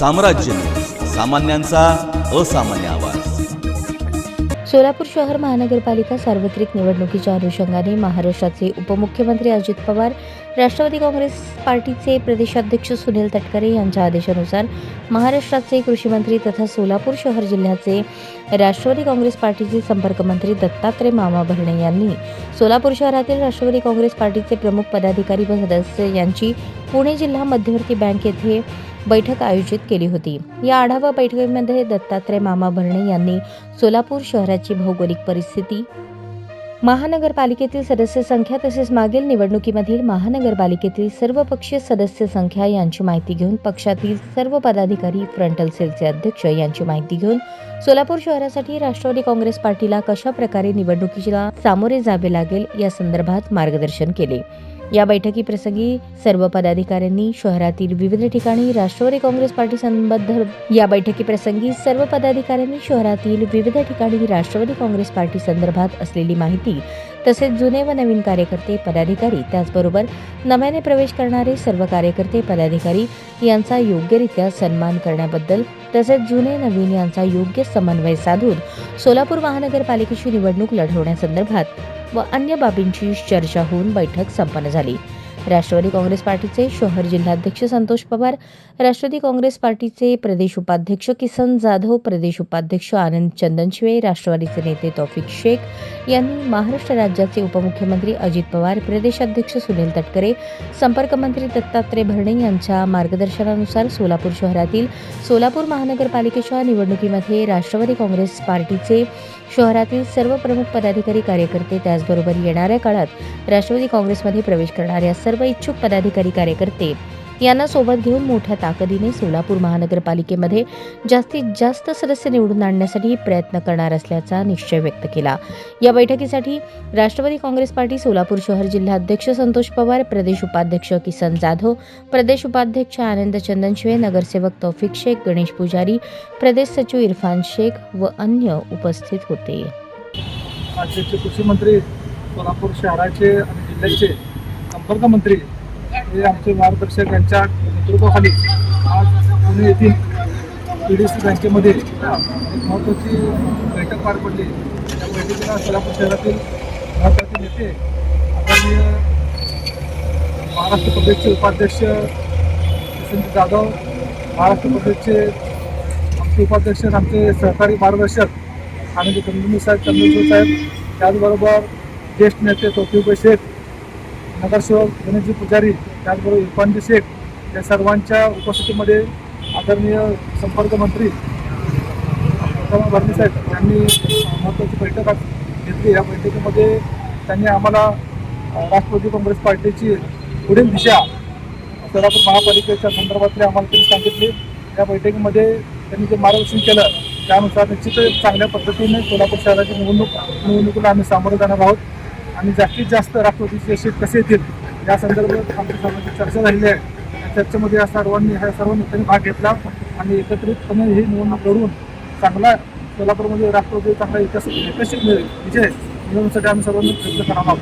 साम्राज्य सामान्यांचा असामान्य आवाज. सोलापूर शहर महानगरपालिका सार्वत्रिक निवडणुकीच्या अनुषंगाने महाराष्ट्राचे उपमुख्यमंत्री अजित पवार राष्ट्रवादी काँग्रेस पार्टीचे प्रदेशाध्यक्ष सुनील तटकरे यांच्या आदेशानुसार महाराष्ट्राचे कृषीमंत्री तथा सोलापूर शहर जिल्ह्याचे राष्ट्रवादी काँग्रेस पार्टीचे संपर्क मंत्री दत्तात्रय मामा भरणे यांनी सोलापूर शहरातील राष्ट्रवादी काँग्रेस पार्टीचे प्रमुख पदाधिकारी व सदस्य यांची पुणे जिल्हा मध्यवर्ती बँक येथे बैठक आयोजित केली होती. या आढावा बैठकीमध्ये दत्तात्रय मामा भरणे यांनी सोलापूर शहराची भौगोलिक परिस्थिती महानगरपालिकेतील सदस्य संख्या तसेच मागील निवडणुकीमधील महानगरपालिकेतील सर्व पक्षीय सदस्य संख्या यांची माहिती घेऊन पक्षातील सर्व पदाधिकारी फ्रंटल सेलचे अध्यक्ष यांची माहिती घेऊन सोलापूर शहरासाठी राष्ट्रवादी काँग्रेस पार्टीला कशा प्रकारे निवडणुकीला सामोरे जावे लागेल या संदर्भात मार्गदर्शन केले. या बैठकीप्रसंगी सर्व पदाधिकाऱ्यांनी शहरातील विविध ठिकाणी राष्ट्रवादी काँग्रेस पार्टी संबद्ध या बैठकीप्रसंगी सर्व पदाधिकाऱ्यांनी शहरातील विविध ठिकाणी राष्ट्रवादी काँग्रेस पार्टी संदर्भात असलेली माहिती तसेच जुने व नवीन कार्यकर्ते पदाधिकारी त्याचबरोबर नव्याने प्रवेश करणारे सर्व कार्यकर्ते पदाधिकारी यांचा योग्यरित्या सन्मान करण्याबद्दल तसेच जुने नवीन यांचा योग्य समन्वय साधून सोलापूर महानगरपालिकेची निवडणूक लढवण्यासंदर्भात व अन्य बाबींची चर्चा होऊन बैठक संपन्न झाली. राष्ट्रवादी काँग्रेस पार्टीचे शहर जिल्हाध्यक्ष संतोष पवार राष्ट्रवादी काँग्रेस पार्टीचे प्रदेश उपाध्यक्ष किसन जाधव प्रदेश उपाध्यक्ष आनंद चंदनशिवे राष्ट्रवादीचे नेते तौफिक शेख यांनी महाराष्ट्र राज्याचे उपमुख्यमंत्री अजित पवार प्रदेशाध्यक्ष सुनील तटकरे संपर्कमंत्री दत्तात्रय भरणे यांच्या मार्गदर्शनानुसार सोलापूर शहरातील सोलापूर महानगरपालिकेच्या निवडणुकीमध्ये राष्ट्रवादी काँग्रेस पार्टीचे शहरातील सर्व प्रमुख पदाधिकारी कार्यकर्ते त्याचबरोबर येणाऱ्या काळात राष्ट्रवादी काँग्रेसमध्ये प्रवेश करणाऱ्या सर्व सर्व इच्छुक पदाधिकारी कार्यकर्ते यांना सोबत घेऊन मोठ्या ताकदीने सोलापूर महानगरपालिकेमध्ये जास्तीत जास्त सदस्य निवडून आणण्यासाठी प्रयत्न करणार असल्याचा निश्चय व्यक्त केला. या बैठकीसाठी राष्ट्रवादी काँग्रेस पार्टी सोलापूर शहर जिल्हाध्यक्ष संतोष पवार प्रदेश उपाध्यक्ष किसन जाधव प्रदेश उपाध्यक्ष आनंद चंदनशिवे नगरसेवक तौफिक शेख गणेश पुजारी प्रदेश सचिव इरफान शेख व अन्य उपस्थित होते. कृषी मंत्री सोलापूर शहराचे आणि जिल्ह्याचे संपर्क मंत्री हे आमचे मार्गदर्शक यांच्या नेतृत्वाखाली आज पुणे येथील पी डी सी बँकेमध्ये एक महत्त्वाची बैठक पार पडली. त्या बैठकीला सोलापूर शहरातील महत्त्वाचे नेते आदरणीय महाराष्ट्र प्रदेशचे उपाध्यक्ष किसन जाधव महाराष्ट्र प्रदेशचे आमचे उपाध्यक्ष आमचे सहकारी मार्गदर्शक आणि चंद्रमी साहेब चंद्रचूर साहेब त्याचबरोबर ज्येष्ठ नेते तोफिक शेख नगरसेवक गणेशजी पुजारी त्याचबरोबर इरफानजी शेख या सर्वांच्या उपस्थितीमध्ये आदरणीय संपर्क मंत्री प्रथम भरणे साहेब यांनी महत्त्वाची बैठक आज घेतली. या बैठकीमध्ये त्यांनी आम्हाला राष्ट्रवादी काँग्रेस पार्टीची पुढील दिशा सोलापूर महापालिकेच्या संदर्भातले आम्हाला त्यांनी सांगितले. या बैठकीमध्ये त्यांनी जे मार्गदर्शन केलं त्यानुसार निश्चित चांगल्या पद्धतीने सोलापूर शहराची निवडणूक निवडणुकीला आम्ही सामोरं जाणार आहोत. आणि जास्तीत जास्त राष्ट्रवादीचे शेत कसे येतील या संदर्भात आमच्या सर्वांची चर्चा झालेली आहे. या चर्चेमध्ये या सर्वांनी ह्या सर्व नेत्यांनी भाग घेतला आणि एकत्रितपणे ही निवडणूक लढवून चांगला सोलापूरमध्ये राष्ट्रवादी चांगला एकस विकसित विजय मिळवण्यासाठी आम्ही सर्वांनी प्रयत्न करावा. आहोत